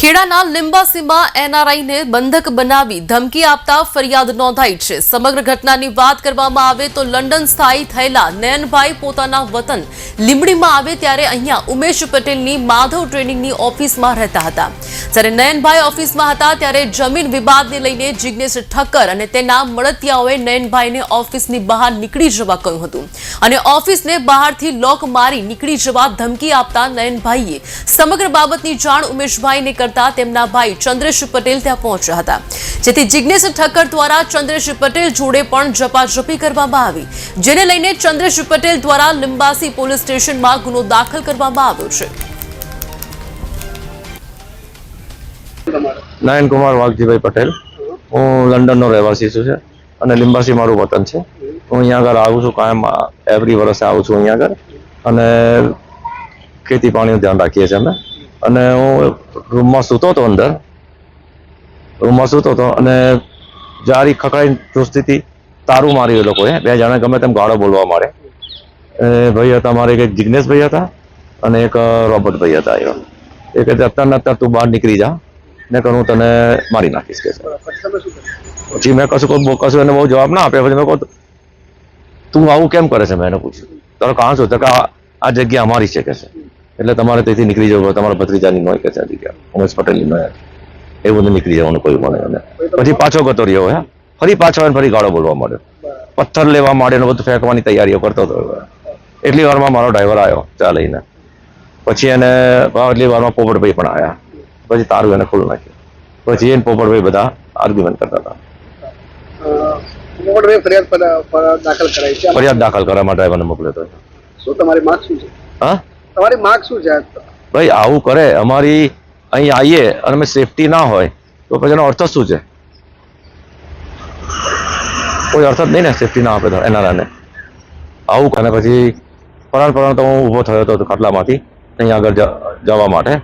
ખેડાના લિંબાસીમાં એનઆરઆઈને બંધક બનાવી ધમકી આપતા ફરિયાદ નોંધાઈ છે. સમગ્ર ઘટનાની વાત કરવામાં આવે તો લંડન સ્થાયી થયેલા નયનભાઈ પોતાના વતન લીંબડીમાં આવે ત્યારે અહીંયા ઉમેશ પટેલની માધવ ટ્રેનિંગની ઓફિસમાં રહેતા હતા. જ્યારે નયનભાઈ ઓફિસમાં હતા ત્યારે જમીન વિવાદને લઈને જિજ્ઞેશ ઠક્કર અને તેના મળતિયાઓએ નયનભાઈને ઓફિસની બહાર નીકળી જવા કહ્યું હતું. અને ઓફિસને બહારથી લોક મારી નીકળી જવા ધમકી આપતા નયનભાઈએ સમગ્ર બાબતની જાણ ઉમેશભાઈને કરતા તેમના ભાઈ ચંદ્રેશ પટેલ ત્યાં પહોંચ્યા હતા. જેથી જિજ્ઞેશ ઠક્કર દ્વારા ચંદ્રેશ પટેલ જોડે પણ ઝપાઝપી કરવામાં આવી. જેને લઈને ચંદ્રેશ પટેલ દ્વારા લિંબાસી પોલીસ સ્ટેશનમાં ગુનો દાખલ કરવામાં આવ્યો છે. નયનકુમાર વાઘજીભાઈ પટેલ. હું લંડનનો રહેવાસી છું છે અને લિંબાસી મારું વતન છે. હું અહીંયા આગળ આવું છું, કાયમ એવરી વર્ષે આવું છું અહીંયા આગળ. અને ખેતી પાણીનું ધ્યાન રાખીએ છીએ અમે. અને હું રૂમમાં સૂતો હતો અંદર. રૂમમાં સૂતો હતો અને જારી ખકડાઈ હતી તારું માર્યું એ લોકોએ, બે જણા ગમે તેમ ગાળો બોલવા મારે. ભાઈ હતા મારે એક જિજ્ઞેશભાઈ હતા અને એક રોબર્ટભાઈ હતા એવા એ કહે અત્યારે ને અત્યારે તું બહાર નીકળી જા. ને કરું તને મારી નાખીશ કે પછી મેં કશું કહું કશું એને બહુ જવાબ ના આપ્યો. પછી મેં કહું તું આવું કેમ કરે છે? મેં એને પૂછ્યું. તારો કાં શું કે આ જગ્યા અમારી છે કે છે? એટલે તમારે ત્યાંથી નીકળી જવું તમારા ભત્રીજાની નોય કે ઉમેશ પટેલની નોય એ બધું નીકળી જવાનું કોઈ મળે અને પછી પાછો ગતો રહ્યો હે? ફરી પાછો ફરી ગાળો બોલવા માંડ્યો. પથ્થર લેવા માંડ્યો બધું ફેંકવાની તૈયારીઓ કરતો હતો. એટલી વારમાં મારો ડ્રાઈવર આવ્યો ચા લઈને. પછી એને એટલી વારમાં પોપટભાઈ પણ આવ્યા. પછી તારું એને ખુલ્લું નાખ્યું. પછી એને પોપટભાઈ બધા આર્ગ્યુમેન્ટ કરતા હતા. ફરિયાદ દાખલ કરાઈ ફરિયાદ દાખલ કરવા માટે ડ્રાઈવરને મોકલ્યો હતો શું તમારી માંગ શું છે? હા? તમારી માંગ શું છે ભાઈ, આવું કરે, અમારી અહીં આવીએ અને અમે સેફટી ના હોય, તો પછી એનો અર્થ શું છે? કોઈ અર્થ જ નહીં ને સેફટી ના આપે તો એનારાને. આવું અને પછી પરાણ પરાણ તો હું ઊભો થયો હતો ખાટલામાંથી, અહીં આગળ જવા માટે.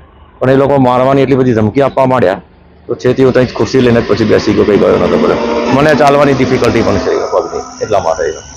પણ એ લોકો મારવાની એટલી બધી ધમકી આપવા માંડ્યા, તો છેથી હું ત્યાં ખુરશી લઈને પછી બેસી ગયો, કંઈ ગયો નતો બોલે. મને ચાલવાની ડિફિકલ્ટી પણ છે પગની, એટલા માટે.